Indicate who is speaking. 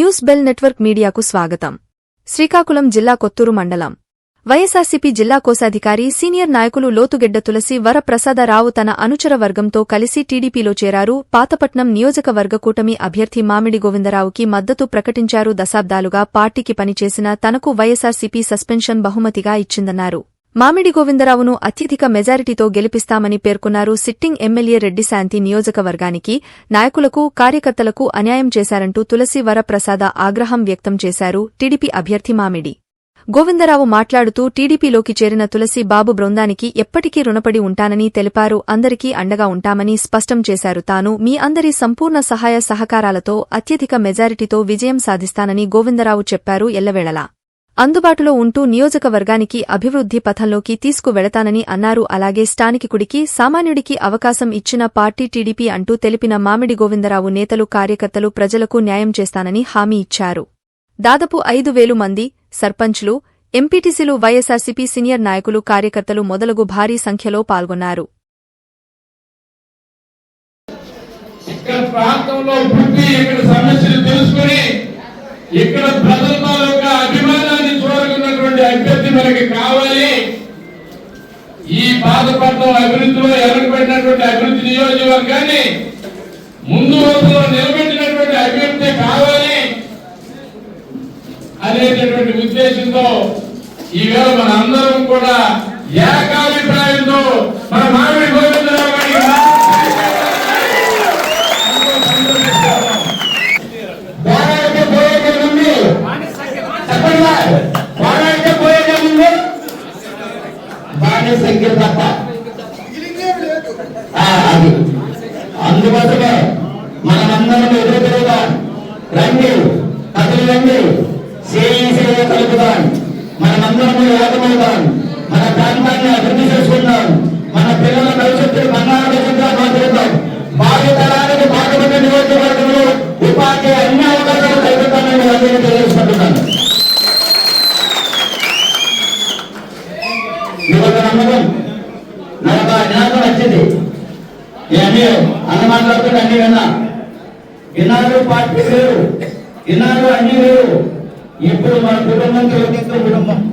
Speaker 1: News bell network మీడియాకు స్వాగతం. శ్రీకాకుళం జిల్లా కొత్తూరు మండలం. వైఎస్ఆర్సీపీ జిల్లా కోశాధికారి సీనియర్ నాయకులు లోతుగెడ్డ తులసి వరప్రసాదరావు తన అనుచర వర్గంతో కలిసి టీడీపీలో చేరారు. పాతపట్నం నియోజకవర్గ కూటమి అభ్యర్థి మామిడి గోవిందరావుకి మద్దతు ప్రకటించారు. దశాబ్దాలుగా పార్టీకి పనిచేసిన తనకు వైఎస్ఆర్సీపీ సస్పెన్షన్ బహుమతిగా ఇచ్చిందన్నారు. మామిడి గోవిందరావును అత్యధిక మెజారిటీతో గెలిపిస్తామని పేర్కొన్నారు సిట్టింగ్ ఎమ్మెల్యే రెడ్డి శాంతి నియోజకవర్గానికి నాయకులకు కార్యకర్తలకు అన్యాయం చేశారంటూ తులసి వరప్రసాద ఆగ్రహం వ్యక్తం చేశారు టీడీపీ అభ్యర్థి మామిడి. గోవిందరావు మాట్లాడుతూ టీడీపీలోకి చేరిన తులసి బాబు బృందానికి ఎప్పటికీ రుణపడి ఉంటానని తెలిపారు. అందరికీ అండగా ఉంటామని స్పష్టం చేశారు. తాను మీ అందరి సంపూర్ణ సహాయ సహకారాలతో అత్యధిక మెజారిటీతో విజయం సాధిస్తానని గోవిందరావు చెప్పారు. ఎల్లవేళలా అందుబాటులో ఉంటూ నియోజకవర్గానికి అభివృద్ధి పథంలోకి తీసుకువెళతానని అన్నారు. అలాగే స్థానికుడికి సామాన్యుడికి అవకాశం ఇచ్చిన పార్టీ టీడీపీ అంటూ తెలిపిన మామిడి గోవిందరావు నేతలు కార్యకర్తలు ప్రజలకు న్యాయం చేస్తానని హామీ ఇచ్చారు. దాదాపు ఐదు వేలు మంది సర్పంచ్లు ఎంపీటీసీలు వైఎస్సార్సీపీ సీనియర్ నాయకులు కార్యకర్తలు మొదలగు భారీ సంఖ్యలో పాల్గొన్నారు.
Speaker 2: ఇక్కడ ప్రాంతంలో పుట్టి ఇక్కడ సమస్యలు తెలుసుకుని ఈ బాధపడడం అభివృద్ధిలో వెనకబడినటువంటి అభివృద్ధి నియోజకవర్గాన్ని ముందు రోజుల్లో నిలబెట్టినటువంటి అభివృద్ధి కావాలి అనేటటువంటి ఉద్దేశంతో ఈవేళ మన అందరం కూడా ఏకాభిప్రాయంతో మన మామిడి గోవిందరావు గారి
Speaker 3: పోరాడితే పోయేదే చెప్పండి పోయే పోరాడితే పోయేదే బాగానే సంఖ్య తప్ప అది. అందుకోసమే మనమందరం ఎదురు తిరుగుదాం రండి. నాకు వచ్చింది. ఇవన్నీ అన్న మాట్లాడుతుంటే అన్ని విన్నా. ఇన్నాళ్ళు పార్టీ వేరు ఇన్నాళ్ళు అన్ని వేరు. ఇప్పుడు మన కుటుంబంతో ఒకే కుటుంబం?